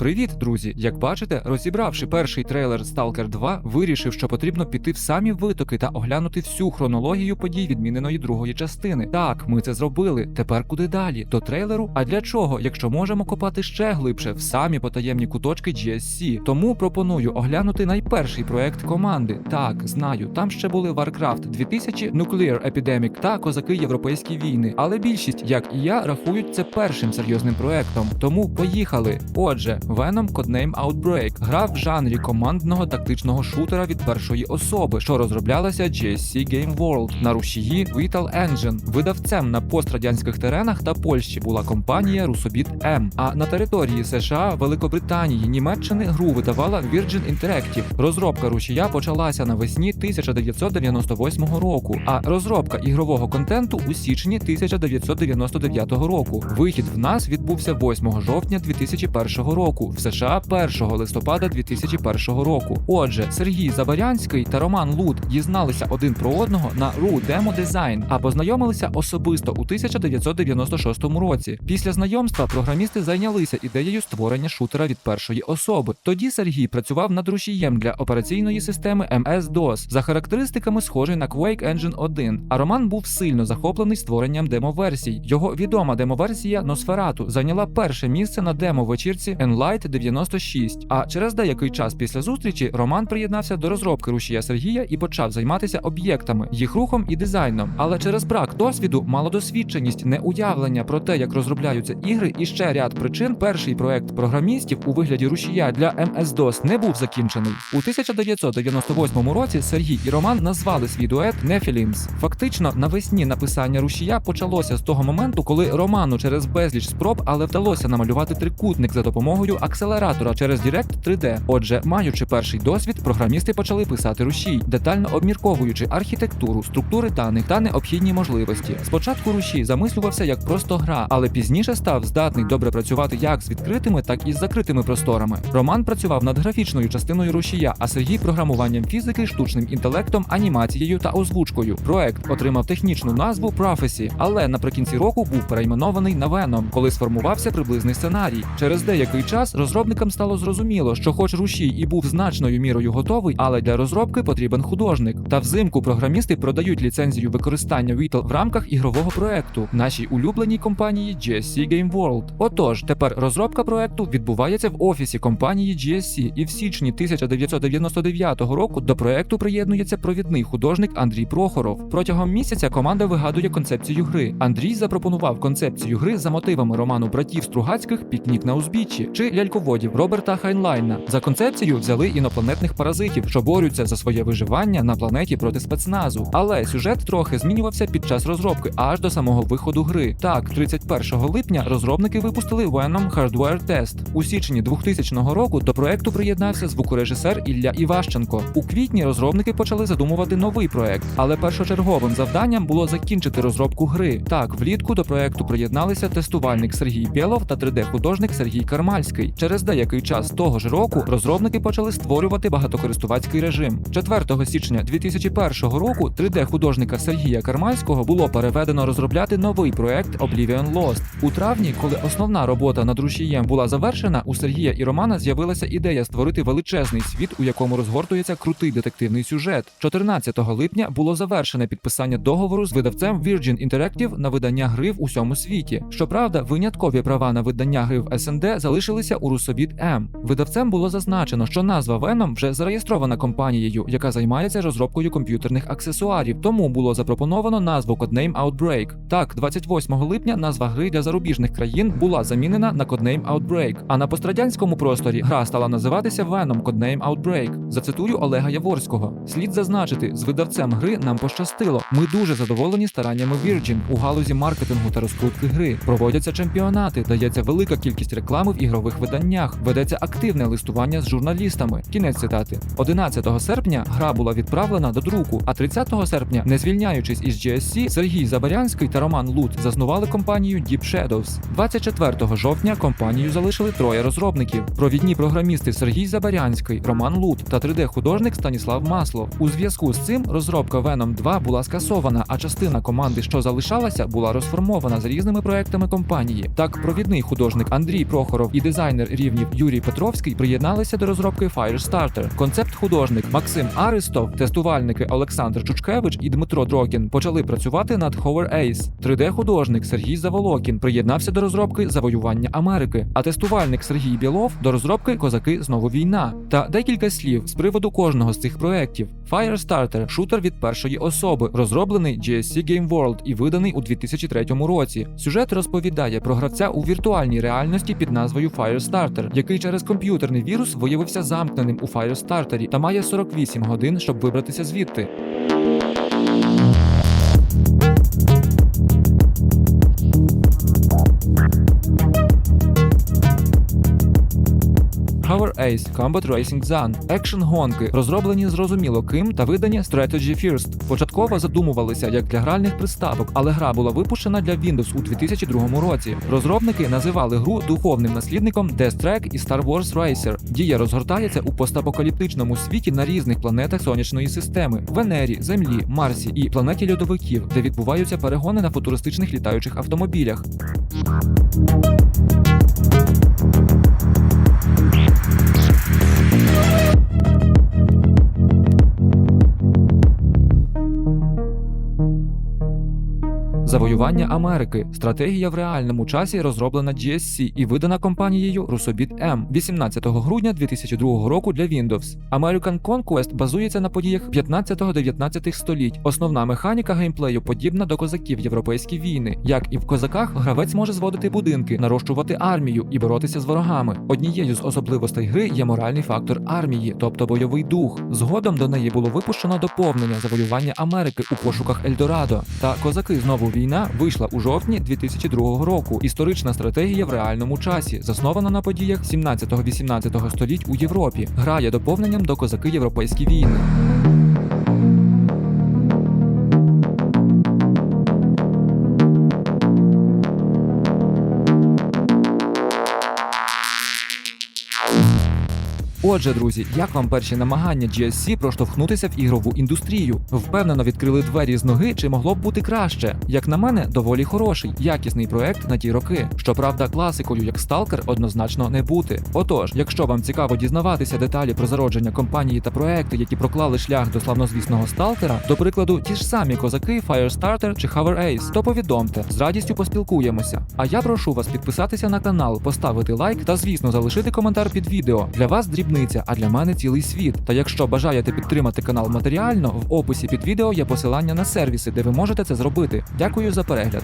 Привіт, друзі! Як бачите, розібравши перший трейлер Stalker 2, вирішив, що потрібно піти в самі витоки та оглянути всю хронологію подій відміненої другої частини. Так, ми це зробили. Тепер куди далі? До трейлеру? А для чого, якщо можемо копати ще глибше в самі потаємні куточки GSC? Тому пропоную оглянути найперший проект команди. Так, знаю, там ще були Warcraft 2000, Nuclear Epidemic та Козаки Європейські війни. Але більшість, як і я, рахують це першим серйозним проектом. Тому поїхали. Отже, Venom Codename Outbreak гра в жанрі командного тактичного шутера від першої особи, що розроблялася GSC Game World на рушії Vital Engine. Видавцем на пострадянських теренах та Польщі була компанія Rusobit M. А на території США, Великобританії, Німеччини гру видавала Virgin Interactive. Розробка рушія почалася навесні 1998 року, а розробка ігрового контенту у січні 1999 року. Вихід в нас відбувся 8 жовтня 2001 року, в США 1 листопада 2001 року. Отже, Сергій Забарянський та Роман Лут дізналися один про одного на RU Demo Design, а познайомилися особисто у 1996 році. Після знайомства програмісти зайнялися ідеєю створення шутера від першої особи. Тоді Сергій працював над рушієм для операційної системи MS-DOS за характеристиками схожий на Quake Engine 1, а Роман був сильно захоплений створенням демо-версій. Його відома демо-версія Носферату зайняла перше місце на демо-вечірці Enlight 96. А через деякий час після зустрічі Роман приєднався до розробки рушія Сергія і почав займатися об'єктами, їх рухом і дизайном. Але через брак досвіду, малодосвідченість, неуявлення про те, як розробляються ігри, і ще ряд причин, перший проект програмістів у вигляді рушія для MS-DOS не був закінчений. У 1998 році Сергій і Роман назвали свій дует Nephilims. Фактично, навесні написання рушія почалося з того моменту, коли Роману через безліч спроб, але вдалося намалювати трикутник за допомогою акселератора через Direct 3D. Отже, маючи перший досвід, програмісти почали писати рушій, детально обмірковуючи архітектуру, структури даних та необхідні можливості. Спочатку рушій замислювався як просто гра, але пізніше став здатний добре працювати як з відкритими, так і з закритими просторами. Роман працював над графічною частиною рушія, а Сергій програмуванням фізики, штучним інтелектом, анімацією та озвучкою. Проект отримав технічну назву Prophecy, але наприкінці року був перейменований на Venom, коли сформувався приблизний сценарій. Через деякий час розробникам стало зрозуміло, що, хоч рушій і був значною мірою готовий, але для розробки потрібен художник. Та взимку програмісти продають ліцензію використання Vital в рамках ігрового проекту нашій улюбленій компанії GSC Game World. Отож, тепер розробка проекту відбувається в офісі компанії GSC, і в січні 1999 року до проекту приєднується провідний художник Андрій Прохоров. Протягом місяця команда вигадує концепцію гри. Андрій запропонував концепцію гри за мотивами роману братів Стругацьких Пікнік на узбіччі чи ляльководів Роберта Хайнлайна. За концепцію взяли інопланетних паразитів, що борються за своє виживання на планеті проти спецназу. Але сюжет трохи змінювався під час розробки аж до самого виходу гри. Так, 31 липня розробники випустили Venom Hardware Test. У січні 2000 року до проекту приєднався звукорежисер Ілля Іващенко. У квітні розробники почали задумувати новий проект, але першочерговим завданням було закінчити розробку гри. Так, влітку до проекту приєдналися тестувальник Сергій Бєлов та 3D-художник Сергій Кармальський. Через деякий час того ж року розробники почали створювати багатокористувацький режим. 4 січня 2001 року 3D-художника Сергія Кармальського було переведено розробляти новий проект Oblivion Lost. У травні, коли основна робота над рушієм була завершена, у Сергія і Романа з'явилася ідея створити величезний світ, у якому розгортується крутий детективний сюжет. 14 липня було завершене підписання договору з видавцем Virgin Interactive на видання гри в усьому світі. Щоправда, виняткові права на видання гри в СНД залишилися у Rusobit M. Видавцем було зазначено, що назва Venom вже зареєстрована компанією, яка займається розробкою комп'ютерних аксесуарів. Тому було запропоновано назву Codename Outbreak. Так, 28 липня назва гри для зарубіжних країн була замінена на Codename Outbreak. А на пострадянському просторі гра стала називатися Venom Codename Outbreak. Зацитую Олега Яворського. Слід зазначити, з видавцем гри нам пощастило. Ми дуже задоволені стараннями Virgin у галузі маркетингу та розкрутки гри. Проводяться чемпіонати, дається велика кількість реклами в ігрових виданнях, ведеться активне листування з журналістами. Кінець цитати. 11 серпня гра була відправлена до друку, а 30 серпня, не звільняючись із GSC, Сергій Забарянський та Роман Лут заснували компанію Deep Shadows. 24 жовтня компанію залишили троє розробників: провідні програмісти Сергій Забарянський, Роман Лут та 3D-художник Станіслав Маслов. У зв'язку з цим розробка Venom 2 була скасована, а частина команди, що залишалася, була розформована з різними проектами компанії. Так, провідний художник Андрій Прохоров і дизайнер дизайнер рівнів Юрій Петровський приєдналися до розробки Firestarter. Концепт-художник Максим Аристов, тестувальники Олександр Чучкевич і Дмитро Дрокін почали працювати над Hover Ace. 3D-художник Сергій Заволокін приєднався до розробки Завоювання Америки, а тестувальник Сергій Білов до розробки Козаки знову війна. Та декілька слів з приводу кожного з цих проєктів. Firestarter – шутер від першої особи, розроблений GSC Game World і виданий у 2003 році. Сюжет розповідає про гравця у віртуальній реальності під назвою Firestarter, який через комп'ютерний вірус виявився замкненим у Firestarter та має 48 годин, щоб вибратися звідти. Power Ace Combat Racing Zone екшн гонки, розроблені зрозуміло ким та видані Strategy First. Початково задумувалися як для гральних приставок, але гра була випущена для Windows у 2002 році. Розробники називали гру духовним наслідником Death Track і Star Wars Racer. Дія розгортається у постапокаліптичному світі на різних планетах сонячної системи: Венері, Землі, Марсі і планеті льодовиків, де відбуваються перегони на футуристичних літаючих автомобілях. Завоювання Америки. Стратегія в реальному часі розроблена GSC і видана компанією Rusobit M 18 грудня 2002 року для Windows. American Conquest базується на подіях 15-19 століть. Основна механіка геймплею подібна до козаків Європейські війни. Як і в козаках, гравець може зводити будинки, нарощувати армію і боротися з ворогами. Однією з особливостей гри є моральний фактор армії, тобто бойовий дух. Згодом до неї було випущено доповнення завоювання Америки у пошуках Ельдорадо. Та козаки знову війна вийшла у жовтні 2002 року. Історична стратегія в реальному часі, заснована на подіях 17-18 століть у Європі. Грає доповненням до козаки Європейські війни. Отже, друзі, як вам перші намагання GSC проштовхнутися в ігрову індустрію? Впевнено відкрили двері з ноги, чи могло б бути краще? Як на мене, доволі хороший, якісний проект на ті роки. Щоправда, класикою як Stalker однозначно не бути. Отож, якщо вам цікаво дізнаватися деталі про зародження компанії та проекти, які проклали шлях до славнозвісного сталкера, до прикладу, ті ж самі козаки, Firestarter чи Hover Ace, то повідомте, з радістю поспілкуємося. А я прошу вас підписатися на канал, поставити лайк та, звісно, залишити коментар під відео. Для вас дрібниця, а для мене цілий світ. Та якщо бажаєте підтримати канал матеріально, в описі під відео є посилання на сервіси, де ви можете це зробити. Дякую за перегляд.